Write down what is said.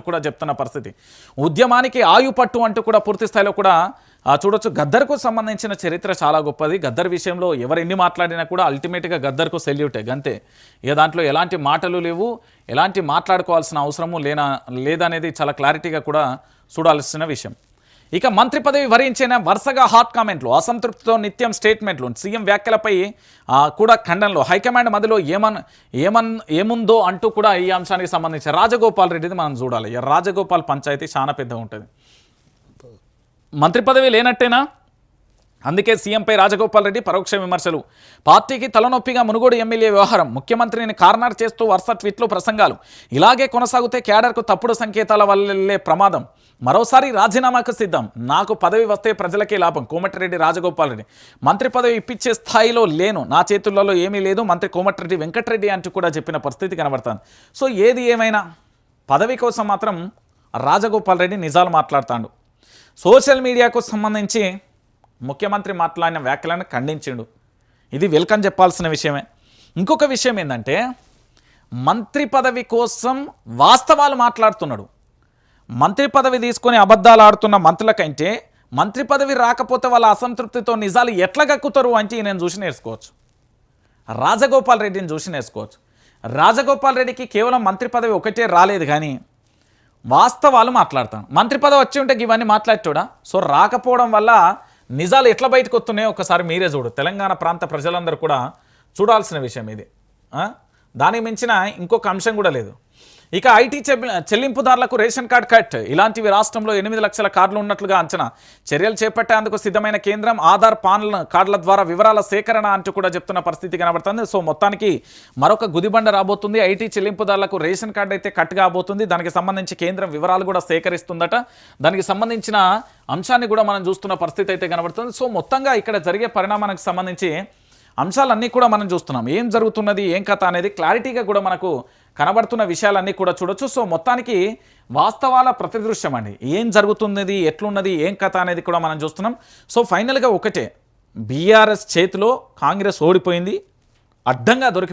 కూడా చెప్తున్న పరిస్థితి. ఉద్యమానికి ఆయుపట్టు అంటూ కూడా పూర్తి స్థాయిలో కూడా చూడొచ్చు. గద్దర్కు సంబంధించిన చరిత్ర చాలా గొప్పది. గద్దర్ విషయంలో ఎవరు ఎన్ని మాట్లాడినా కూడా అల్టిమేట్గా గద్దర్కు సెల్యూటే గంతే. ఇక దాంట్లో ఎలాంటి మాటలు లేవు. ఎలాంటి మాట్లాడుకోవాల్సిన అవసరము లేనా లేదనేది చాలా క్లారిటీగా కూడా చూడాల్సిన విషయం. ఇక మంత్రి పదవి వరించిన వరుసగా హాట్ కామెంట్లు అసంతృప్తితో నిత్యం స్టేట్మెంట్లు సీఎం వ్యాఖ్యలపై కూడా ఖండనలు. హైకమాండ్ మధ్యలో ఏమన్ ఏమన్ ఏముందో అంటూ కూడా ఈ అంశానికి సంబంధించి రాజగోపాల్ రెడ్డిది మనం చూడాలి. రాజగోపాల్ పంచాయతీ చాలా పెద్దగా ఉంటుంది. మంత్రి పదవి లేనట్టేనా? అందుకే సీఎంపై రాజగోపాల్ రెడ్డి పరోక్ష విమర్శలు. పార్టీకి తలనొప్పిగా మునుగోడు ఎమ్మెల్యే వ్యవహారం ముఖ్యమంత్రిని కార్నర్ చేస్తూ వరుస ట్వీట్లు ప్రసంగాలు. ఇలాగే కొనసాగితే క్యాడర్కు తప్పుడు సంకేతాల వల్లే ప్రమాదం. మరోసారి రాజీనామాకు సిద్ధం. నాకు పదవి వస్తే ప్రజలకే లాభం. కోమటిరెడ్డి రాజగోపాల్ రెడ్డి. మంత్రి పదవి ఇప్పించే స్థాయిలో లేను. నా చేతులలో ఏమీ లేదు. మంత్రి కోమటిరెడ్డి వెంకటరెడ్డి అంటూ కూడా చెప్పిన పరిస్థితి కనబడుతుంది. సో ఏది ఏమైనా పదవి కోసం మాత్రం రాజగోపాల్ రెడ్డి నిజాలు మాట్లాడుతాడు. సోషల్ మీడియాకు సంబంధించి ముఖ్యమంత్రి మాట్లాడిన వ్యాఖ్యలను ఖండించిండు. ఇది వెల్కమ్ చెప్పాల్సిన విషయమే. ఇంకొక విషయం ఏంటంటే మంత్రి పదవి కోసం వాస్తవాలు మాట్లాడుతున్నాడు. మంత్రి పదవి తీసుకొని అబద్ధాలు ఆడుతున్న మంత్రులకంటే మంత్రి పదవి రాకపోతే వాళ్ళ అసంతృప్తితో నిజాలు ఎట్లా గక్కుతారు అంటే నేను చూసి నేర్చుకోవచ్చు. రాజగోపాల్ రెడ్డిని చూసి నేర్చుకోవచ్చు. రాజగోపాల్ రెడ్డికి కేవలం మంత్రి పదవి ఒకటే రాలేదు కానీ వాస్తవాలు మాట్లాడతాను మంత్రి పదవి వచ్చి ఉంటే ఇవన్నీ మాట్లాడేటోడా? సో రాకపోవడం వల్ల నిజాలు ఎట్లా బయటకు వస్తున్నాయో ఒకసారి మీరే చూడు. తెలంగాణ ప్రాంత ప్రజలందరూ కూడా చూడాల్సిన విషయం ఇది. దానికి మించిన ఇంకొక అంశం కూడా లేదు. ఇక ఐటీ చెల్లింపుదారులకు రేషన్ కార్డ్ కట్. ఇలాంటివి రాష్ట్రంలో ఎనిమిది లక్షల కార్డులు ఉన్నట్లుగా అంచనా. చర్యలు చేపట్టేందుకు సిద్ధమైన కేంద్రం ఆధార్ పాన్ల కార్డుల ద్వారా వివరాల సేకరణ అంటూ కూడా చెప్తున్న పరిస్థితి కనబడుతుంది. సో మొత్తానికి మరొక గుదిబండ రాబోతుంది. ఐటీ చెల్లింపుదారులకు రేషన్ కార్డు అయితే కట్ కాబోతుంది. దానికి సంబంధించి కేంద్రం వివరాలు కూడా సేకరిస్తుందట. దానికి సంబంధించిన అంశాన్ని కూడా మనం చూస్తున్న పరిస్థితి అయితే కనబడుతుంది. సో మొత్తంగా ఇక్కడ జరిగే పరిణామానికి సంబంధించి అంశాలన్నీ కూడా మనం చూస్తున్నాం. ఏం జరుగుతున్నది ఏం కథ అనేది క్లారిటీగా కూడా మనకు కనబడుతున్న విషయాలన్నీ కూడా చూడొచ్చు. సో మొత్తానికి వాస్తవాల ప్రతిదృశ్యం అండి. ఏం జరుగుతున్నది ఎట్లున్నది ఏం కథ అనేది కూడా మనం చూస్తున్నాం. సో ఫైనల్గా ఒకటే. బీఆర్ఎస్ చేతిలో కాంగ్రెస్ ఓడిపోయింది అడ్డంగా దొరికి